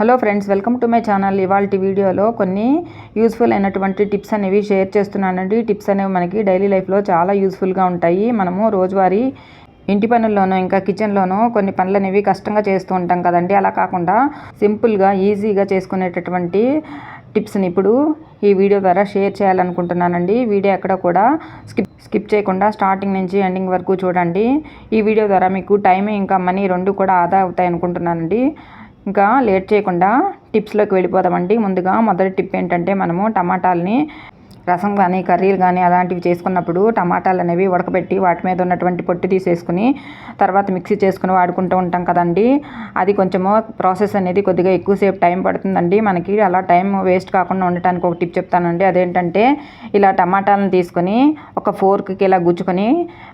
Hello friends welcome to my channel. ఇవాళ వీడియోలో కొన్ని యూస్ఫుల్ అయినటువంటి టిప్స్ అనేవి షేర్ చేస్తున్నానండి. టిప్స్ అనేవి మనకి డైలీ లైఫ్లో చాలా యూస్ఫుల్గా ఉంటాయి. మనము రోజువారీ ఇంటి పనుల్లోనూ ఇంకా కిచెన్లోనూ కొన్ని పనులు అనేవి కష్టంగా చేస్తూ ఉంటాం కదండి. అలా కాకుండా సింపుల్గా ఈజీగా చేసుకునేటటువంటి టిప్స్ని ఇప్పుడు ఈ వీడియో ద్వారా షేర్ చేయాలనుకుంటున్నానండి. వీడియో ఎక్కడ కూడా స్కిప్ స్కిప్ చేయకుండా స్టార్టింగ్ నుంచి ఎండింగ్ వరకు చూడండి. ఈ వీడియో ద్వారా మీకు టైం ఇంకా మనీ రెండు కూడా ఆదా అవుతాయి అనుకుంటున్నానండి ఇంకా లేట్ చేయకుండా టిప్స్లోకి వెళ్ళిపోదామండి. ముందుగా మొదటి టిప్ ఏంటంటే మనము టమాటాలని రసం కానీ కర్రీలు కానీ అలాంటివి చేసుకున్నప్పుడు టమాటాలు అనేవి ఉడకబెట్టి వాటి మీద ఉన్నటువంటి పొట్టు తీసేసుకుని తర్వాత మిక్సీ చేసుకుని వాడుకుంటూ ఉంటాం కదండి. అది కొంచెము ప్రాసెస్ అనేది కొద్దిగా ఎక్కువసేపు టైం పడుతుందండి. మనకి అలా టైం వేస్ట్ కాకుండా ఉండటానికి ఒక టిప్ చెప్తానండి. అదేంటంటే ఇలా టమాటాలను తీసుకొని ఒక ఫోర్క్కి ఇలా గుచ్చుకొని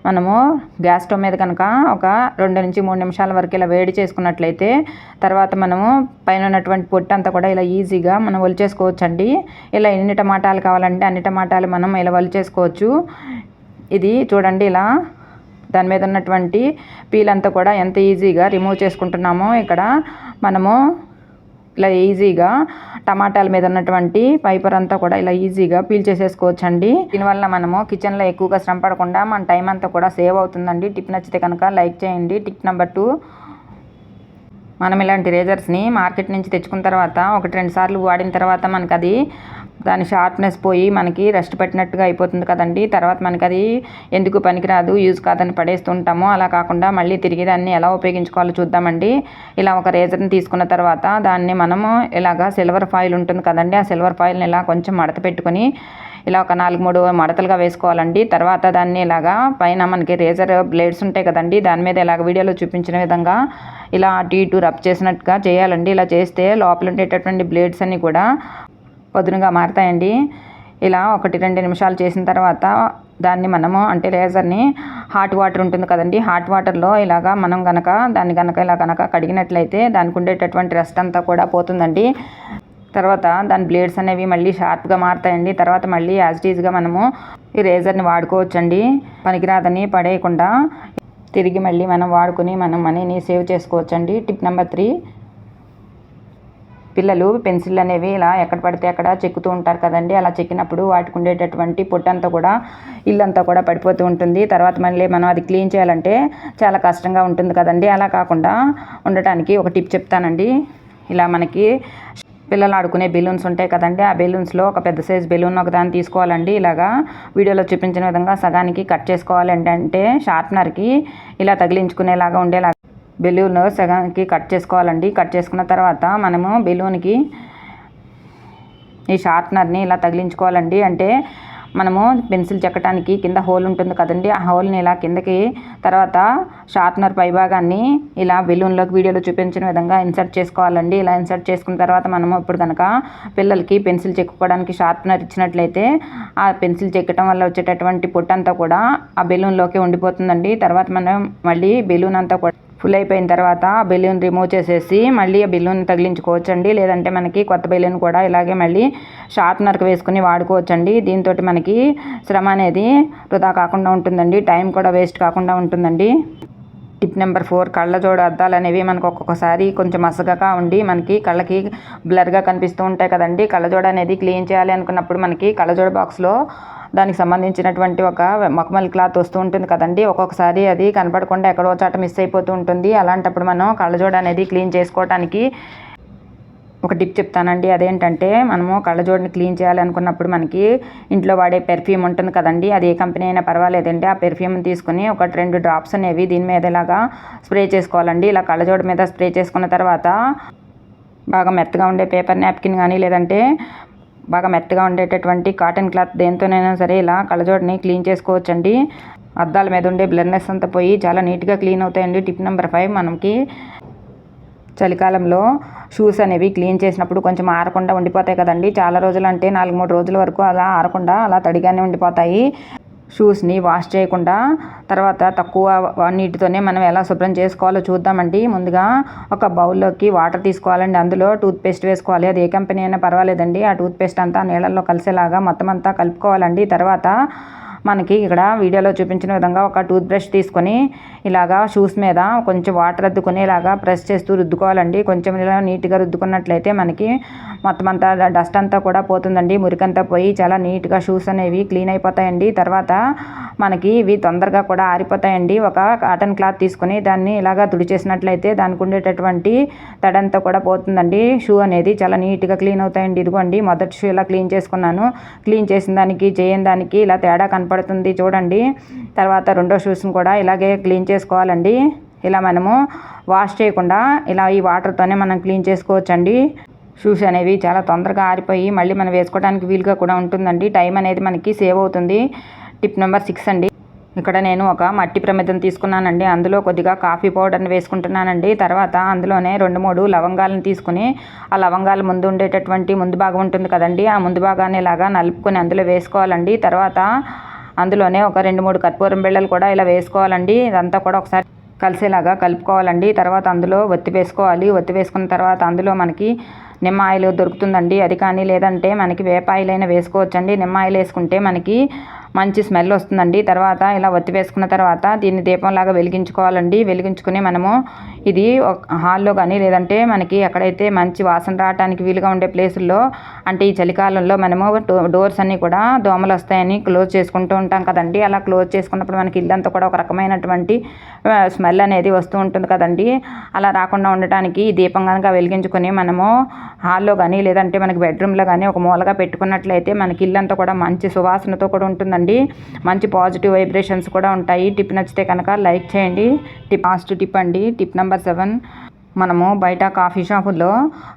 మనము గ్యాస్ స్టవ్ మీద కనుక ఒక రెండు నుంచి మూడు నిమిషాల వరకు ఇలా వేడి చేసుకున్నట్లయితే తర్వాత మనము పైన ఉన్నటువంటి పొట్టు అంతా కూడా ఇలా ఈజీగా మనం ఒలిచేసుకోవచ్చండి. ఇలా ఎన్ని టమాటాలు కావాలంటే అన్ని టమాటాలు మనం ఇలవలు చేసుకోవచ్చు? ఇది చూడండి ఇలా. దాని మీద ఉన్నటువంటి పీల్ అంతా కూడా ఎంత ఈజీగా రిమూవ్ చేసుకుంటున్నామో ఇక్కడ మనము ఇలా ఈజీగా టమాటాల మీద ఉన్నటువంటి పైపర్ అంతా కూడా ఇలా ఈజీగా పీల్ చేసేసుకోవచ్చండి. దీనివల్ల మనము కిచెన్లో ఎక్కువగా శ్రమ పడకుండా మన టైం అంతా కూడా సేవ్ అవుతుందండి. టిప్ నచ్చితే కనుక లైక్ చేయండి. Tip number two. మనం ఇలాంటి రేజర్స్ని మార్కెట్ నుంచి తెచ్చుకున్న తర్వాత ఒకటి రెండు సార్లు వాడిన తర్వాత మనకు అది దాని షార్ప్నెస్ పోయి మనకి రెస్ట్ పెట్టినట్టుగా అయిపోతుంది కదండి. తర్వాత మనకి అది ఎందుకు పనికిరాదు యూజ్ కాదని పడేస్తుంటాము అలా కాకుండా మళ్ళీ తిరిగి దాన్ని ఎలా ఉపయోగించుకోవాలో చూద్దామండి. ఇలా ఒక రేజర్ని తీసుకున్న తర్వాత దాన్ని మనము ఇలాగా సిల్వర్ ఫాయిల్ ఉంటుంది కదండి. ఆ సిల్వర్ ఫాయిల్ని ఇలా కొంచెం మడత పెట్టుకొని ఇలా ఒక నాలుగు మూడు మడతలుగా వేసుకోవాలండి. తర్వాత దాన్ని ఇలాగా పైన మనకి రేజర్ బ్లేడ్స్ ఉంటాయి కదండి. దాని మీద ఇలాగ వీడియోలో చూపించిన విధంగా ఇలా అటు ఇటు రబ్ చేసినట్టుగా చేయాలండి. ఇలా చేస్తే లోపల ఉండేటటువంటి బ్లేడ్స్ అన్నీ కూడా పదునుగా మారుతాయండి. ఇలా ఒకటి రెండు నిమిషాలు చేసిన తర్వాత దాన్ని మనము అంటే లేజర్ని హాట్ వాటర్ ఉంటుంది కదండి హాట్ వాటర్లో ఇలాగా మనం గనక దాన్ని గనక ఇలా గనక కడిగినట్లయితే దానికి ఉండేటటువంటి రెస్ట్ అంతా కూడా పోతుందండి. తర్వాత దాని బ్లేడ్స్ అనేవి మళ్ళీ షార్ప్గా మారుతాయండి. తర్వాత మళ్ళీ యాజ్ ఈజ్గా మనము ఈ రేజర్ని వాడుకోవచ్చండి. పనికిరాదని పడేయకుండా తిరిగి మళ్ళీ మనం వాడుకుని మనం మనీని సేవ్ చేసుకోవచ్చండి. టిప్ నెంబర్ త్రీ పిల్లలు పెన్సిల్ అనేవి ఇలా ఎక్కడ పడితే అక్కడ చెక్కుతూ ఉంటారు కదండి. అలా చెక్కినప్పుడు వాటికి ఉండేటటువంటి పొట్టంతా కూడా ఇల్లంతా కూడా పడిపోతూ ఉంటుంది. తర్వాత మళ్ళీ మనం అది క్లీన్ చేయాలంటే చాలా కష్టంగా ఉంటుంది కదండి. అలా కాకుండా ఉండటానికి ఒక టిప్ చెప్తానండి. ఇలా మనకి పిల్లలు ఆడుకునే బెలూన్స్ ఉంటాయి కదండి. ఆ బెలూన్స్లో ఒక పెద్ద సైజ్ బెలూన్ ఒక దాన్ని తీసుకోవాలండి. ఇలాగా వీడియోలో చూపించిన విధంగా సగానికి కట్ చేసుకోవాలి అంటే షార్ప్నర్కి ఇలా తగిలించుకునేలాగా ఉండేలాగా బెలూన్ సగానికి కట్ చేసుకోవాలండి. కట్ చేసుకున్న తర్వాత మనము బెలూన్కి ఈ షార్ప్నర్ని ఇలా తగిలించుకోవాలండి. అంటే మనము పెన్సిల్ చెక్కడానికి కింద హోల్ ఉంటుంది కదండి. ఆ హోల్ని ఇలా కిందకి తర్వాత షార్ప్నర్ పైభాగాన్ని ఇలా బెలూన్లోకి వీడియోలో చూపించిన విధంగా ఇన్సర్ట్ చేసుకోవాలండి. ఇలా ఇన్సర్ట్ చేసుకున్న తర్వాత మనము ఇప్పుడు కనుక పిల్లలకి పెన్సిల్ చెక్కుకోవడానికి షార్ప్నర్ ఇచ్చినట్లయితే ఆ పెన్సిల్ చెక్కడం వల్ల వచ్చేటటువంటి పొట్టంతా కూడా ఆ బెలూన్లోకి ఉండిపోతుందండి. తర్వాత మనం మళ్ళీ బెలూన్ అంతా కూడా ఫుల్ అయిపోయిన తర్వాత ఆ బెలూన్ రిమూవ్ చేసేసి మళ్ళీ ఆ బెలూన్ తగిలించుకోవచ్చండి. లేదంటే మనకి కొత్త బెలూన్ కూడా ఇలాగే మళ్ళీ షార్ప్నర్కి వేసుకుని వాడుకోవచ్చండి. దీంతో మనకి శ్రమ అనేది వృధా కాకుండా ఉంటుందండి. టైం కూడా వేస్ట్ కాకుండా ఉంటుందండి. టిప్ నెంబర్ ఫోర్ కళ్ళజోడు అద్దాలు అనేవి మనకు ఒక్కొక్కసారి కొంచెం మసగగా ఉండి మనకి కళ్ళకి బ్లర్గా కనిపిస్తూ ఉంటాయి కదండి. కళ్ళజోడు అనేది క్లీన్ చేయాలి అనుకున్నప్పుడు మనకి కళ్ళజోడు బాక్స్లో దానికి సంబంధించినటువంటి ఒక మఖమల్ క్లాత్ వస్తూ ఉంటుంది కదండి. ఒక్కొక్కసారి అది కనపడకుండా ఎక్కడో చాట మిస్ అయిపోతూ ఉంటుంది. అలాంటప్పుడు మనం కళ్ళజోడు అనేది క్లీన్ చేసుకోవడానికి ఒక టిప్ చెప్తానండి. అదేంటంటే మనము కళ్ళజోడిని క్లీన్ చేయాలనుకున్నప్పుడు మనకి ఇంట్లో వాడే పెర్ఫ్యూమ్ ఉంటుంది కదండి. అది ఏ కంపెనీ అయినా పర్వాలేదండి. ఆ పెర్ఫ్యూమ్ తీసుకుని ఒక రెండు డ్రాప్స్ అనేవి దీని మీద ఇలాగా స్ప్రే చేసుకోవాలండి. ఇలా కళ్ళజోడి మీద స్ప్రే చేసుకున్న తర్వాత బాగా మెత్తగా ఉండే పేపర్ నాప్కిన్ కానీ లేదంటే బాగా మెత్తగా ఉండేటటువంటి కాటన్ క్లాత్ దేంతోనైనా సరే ఇలా కళ్ళజోడని క్లీన్ చేసుకోవచ్చండి. అద్దాల మీద ఉండే బ్లర్నెస్ అంతా పోయి చాలా నీట్గా క్లీన్ అవుతాయండి. టిప్ నెంబర్ ఫైవ్ మనకి చలికాలంలో షూస్ అనేవి క్లీన్ చేసినప్పుడు కొంచెం ఆరకుండా ఉండిపోతాయి కదండి. చాలా రోజులు అంటే నాలుగు మూడు రోజుల వరకు అలా ఆరకుండా అలా తడిగానే ఉండిపోతాయి. షూస్ని వాష్ చేయకుండా తర్వాత తక్కువ నీటితోనే మనం ఎలా శుభ్రం చేసుకోవాలో చూద్దామండి. ముందుగా ఒక బౌల్లోకి వాటర్ తీసుకోవాలండి. అందులో టూత్పేస్ట్ వేసుకోవాలి. అది ఏ కంపెనీ అయినా పర్వాలేదండి. ఆ టూత్పేస్ట్ అంతా నీళ్ళల్లో కలిసేలాగా మొత్తం అంతా కలుపుకోవాలండి. తర్వాత మనకి ఇక్కడ వీడియోలో చూపించిన విధంగా ఒక టూత్ బ్రష్ తీసుకొని ఇలాగా షూస్ మీద కొంచెం వాటర్ అద్దుకొని ఇలాగా ప్రెస్ చేస్తూ రుద్దుకోవాలండి. కొంచెం ఇలా నీట్గా రుద్దుకున్నట్లయితే మనకి మొత్తం అంతా డస్ట్ అంతా కూడా పోతుందండి. మురికంతా పోయి చాలా నీట్గా షూస్ అనేవి క్లీన్ అయిపోతాయండి. తర్వాత మనకి ఇవి తొందరగా కూడా ఆరిపోతాయండి. ఒక కాటన్ క్లాత్ తీసుకొని దాన్ని ఇలాగా తుడిచేసినట్లయితే దానికి ఉండేటటువంటి తడంతా కూడా పోతుందండి. షూ అనేది చాలా నీట్గా క్లీన్ అవుతాయండి. ఇదిగోండి మొదటి షూ ఇలా క్లీన్ చేసుకున్నాను. క్లీన్ చేసిన దానికి చేయని దానికి ఇలా తేడా కనపడుతుంది చూడండి. తర్వాత రెండో షూస్ని కూడా ఇలాగే క్లీన్ చేసుకోవాలండి. ఇలా మనము వాష్ చేయకుండా ఇలా ఈ వాటర్తోనే మనం క్లీన్ చేసుకోవచ్చండి. షూస్ అనేవి చాలా తొందరగా ఆరిపోయి మళ్ళీ మనం వేసుకోవడానికి వీలుగా కూడా ఉంటుందండి. టైం అనేది మనకి సేవ్ అవుతుంది. టిప్ నెంబర్ సిక్స్ అండి. ఇక్కడ నేను ఒక మట్టి ప్రమిదం తీసుకున్నానండి. అందులో కొద్దిగా కాఫీ పౌడర్ని వేసుకుంటున్నానండి. తర్వాత అందులోనే రెండు మూడు లవంగాలను తీసుకుని ఆ లవంగాలు ముందు ఉండేటటువంటి ముందు భాగం ఉంటుంది కదండి. ఆ ముందు భాగాన్ని ఇలాగా నలుపుకొని అందులో వేసుకోవాలండి. తర్వాత అందులోనే ఒక రెండు మూడు కర్పూరం బిళ్ళలు కూడా ఇలా వేసుకోవాలండి. ఇదంతా కూడా ఒకసారి కలిసేలాగా కలుపుకోవాలండి. తర్వాత అందులో ఒత్తి వేసుకోవాలి. ఒత్తి వేసుకున్న తర్వాత అందులో మనకి నిమ్మ ఆయిల్ దొరుకుతుందండి. అది కానీ లేదంటే మనకి వేప ఆయిల్ అయినా వేసుకోవచ్చండి. నిమ్మ ఆయిల్ వేసుకుంటే మనకి మంచి స్మెల్ వస్తుందండి. తర్వాత ఇలా ఒత్తి వేసుకున్న తర్వాత దీన్ని దీపంలాగా వెలిగించుకోవాలండి. వెలిగించుకుని మనము ఇది హాల్లో కానీ లేదంటే మనకి ఎక్కడైతే మంచి వాసన రావడానికి వీలుగా ఉండే ప్లేసుల్లో అంటే ఈ చలికాలంలో మనము డోర్స్ అన్నీ కూడా దోమలు వస్తాయని క్లోజ్ చేసుకుంటూ ఉంటాం కదండి. అలా క్లోజ్ చేసుకున్నప్పుడు మనకి ఇల్లంతా కూడా ఒక రకమైనటువంటి స్మెల్ అనేది వస్తూ ఉంటుంది కదండి. అలా రాకుండా ఉండటానికి దీపం కనుక వెలిగించుకొని మనము హాల్లో కానీ లేదంటే మనకి బెడ్రూమ్లో కానీ ఒక మూలగా పెట్టుకున్నట్లయితే మనకి ఇల్లంతా కూడా మంచి సువాసనతో కూడా ఉంటుందండి. మంచి పాజిటివ్ వైబ్రేషన్స్ కూడా ఉంటాయి. టిప్ నచ్చితే కనుక లైక్ చేయండి. టిప్ లాస్ట్ టిప్ అండి. Tip number seven. మనము బయట కాఫీ షాపుల్లో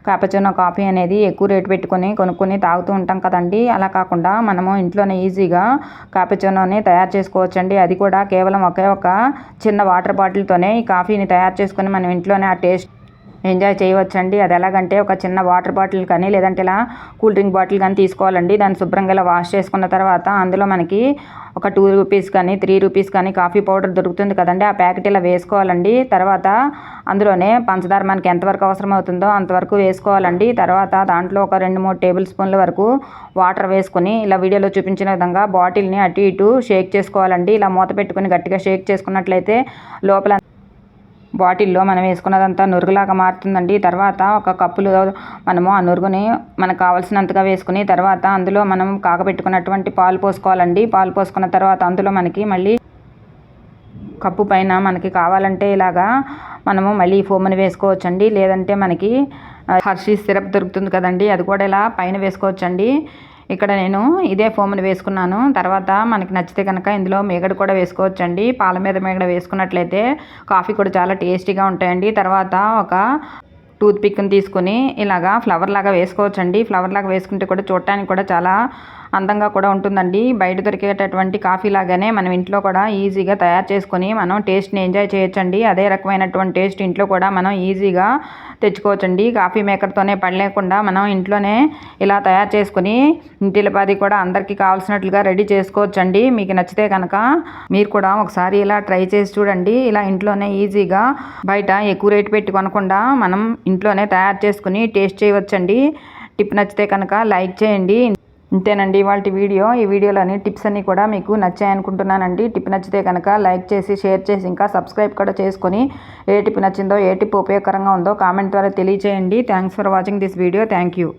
కాపచినో కాఫీ అనేది ఎక్కువ రేటు పెట్టుకొని కొనుక్కొని తాగుతూ ఉంటాం కదండి. అలా కాకుండా మనము ఇంట్లోనే ఈజీగా కాపచినోని తయారు చేసుకోవచ్చండి. అది కూడా కేవలం ఒకే ఒక చిన్న వాటర్ బాటిల్తోనే ఈ కాఫీని తయారు చేసుకొని మనం ఇంట్లోనే ఆ టేస్ట్ ఎంజాయ్ చేయవచ్చండి. అది ఎలాగంటే ఒక చిన్న వాటర్ బాటిల్ కానీ లేదంటే ఇలా కూల్ డ్రింక్ బాటిల్ కానీ తీసుకోవాలండి. దాన్ని శుభ్రంగా ఇలా వాష్ చేసుకున్న తర్వాత అందులో మనకి ఒక టూ రూపీస్ కానీ త్రీ రూపీస్ కానీ కాఫీ పౌడర్ దొరుకుతుంది కదండి. ఆ ప్యాకెట్ ఇలా వేసుకోవాలండి. తర్వాత అందులోనే పంచదార మనకి ఎంతవరకు అవసరం అవుతుందో అంతవరకు వేసుకోవాలండి. తర్వాత దాంట్లో ఒక రెండు మూడు టేబుల్ స్పూన్ల వరకు వాటర్ వేసుకొని ఇలా వీడియోలో చూపించిన విధంగా బాటిల్ని అటు ఇటు షేక్ చేసుకోవాలండి. ఇలా మూత పెట్టుకొని గట్టిగా షేక్ చేసుకున్నట్లయితే లోపల బాటిల్లో మనం వేసుకున్నదంతా నురుగులాగా మారుతుందండి. తర్వాత ఒక కప్పులో మనము ఆ నురుగుని మనకు కావాల్సినంతగా వేసుకుని తర్వాత అందులో మనం కాగబెట్టుకున్నటువంటి పాలు పోసుకోవాలండి. పాలు పోసుకున్న తర్వాత అందులో మనకి మళ్ళీ కప్పు పైన మనకి కావాలంటే ఇలాగా మనము మళ్ళీ ఫోమ్ని వేసుకోవచ్చండి. లేదంటే మనకి హర్షీ సిరప్ దొరుకుతుంది కదండి. అది కూడా ఇలా పైన వేసుకోవచ్చండి. ఇక్కడ నేను ఇదే ఫోమ్ని వేసుకున్నాను. తర్వాత మనకి నచ్చితే కనుక ఇందులో మేగడ కూడా వేసుకోవచ్చండి. పాల మీద మేగడ వేసుకున్నట్లయితే కాఫీ కూడా చాలా టేస్టీగా ఉంటాయండి. తర్వాత ఒక టూత్ పిక్ని తీసుకుని ఇలాగా ఫ్లవర్ లాగా వేసుకోవచ్చండి. ఫ్లవర్ లాగా వేసుకుంటే కూడా చూడటానికి కూడా చాలా అందంగా కూడా ఉంటుందండి. బయట దొరికేటటువంటి కాఫీ లాగానే మనం ఇంట్లో కూడా ఈజీగా తయారు చేసుకొని మనం టేస్ట్ని ఎంజాయ్ చేయొచ్చండి. అదే రకమైనటువంటి టేస్ట్ ఇంట్లో కూడా మనం ఈజీగా తెచ్చుకోవచ్చండి. కాఫీ మేకర్తోనే పడలేకుండా మనం ఇంట్లోనే ఇలా తయారు చేసుకుని ఇంటిలపాది కూడా అందరికీ కావాల్సినట్లుగా రెడీ చేసుకోవచ్చండి. మీకు నచ్చితే కనుక మీరు కూడా ఒకసారి ఇలా ట్రై చేసి చూడండి. ఇలా ఇంట్లోనే ఈజీగా బయట ఎక్కువ రేటు పెట్టి కొనకుండా మనం ఇంట్లోనే తయారు చేసుకుని టేస్ట్ చేయవచ్చండి. టిప్ నచ్చితే కనుక లైక్ చేయండి. ఇంతేనండి ఇవాళ వీడియో. ఈ వీడియోలోని టిప్స్ అన్నీ కూడా మీకు నచ్చాయనుకుంటున్నానండి టిప్ నచ్చితే కనుక లైక్ చేసి షేర్ చేసి ఇంకా సబ్స్క్రైబ్ కూడా చేసుకొని ఏ టిప్ నచ్చిందో ఏ టిప్ ఉపయోగకరంగా ఉందో కామెంట్ ద్వారా తెలియచేయండి. Thanks for watching this video. Thank you.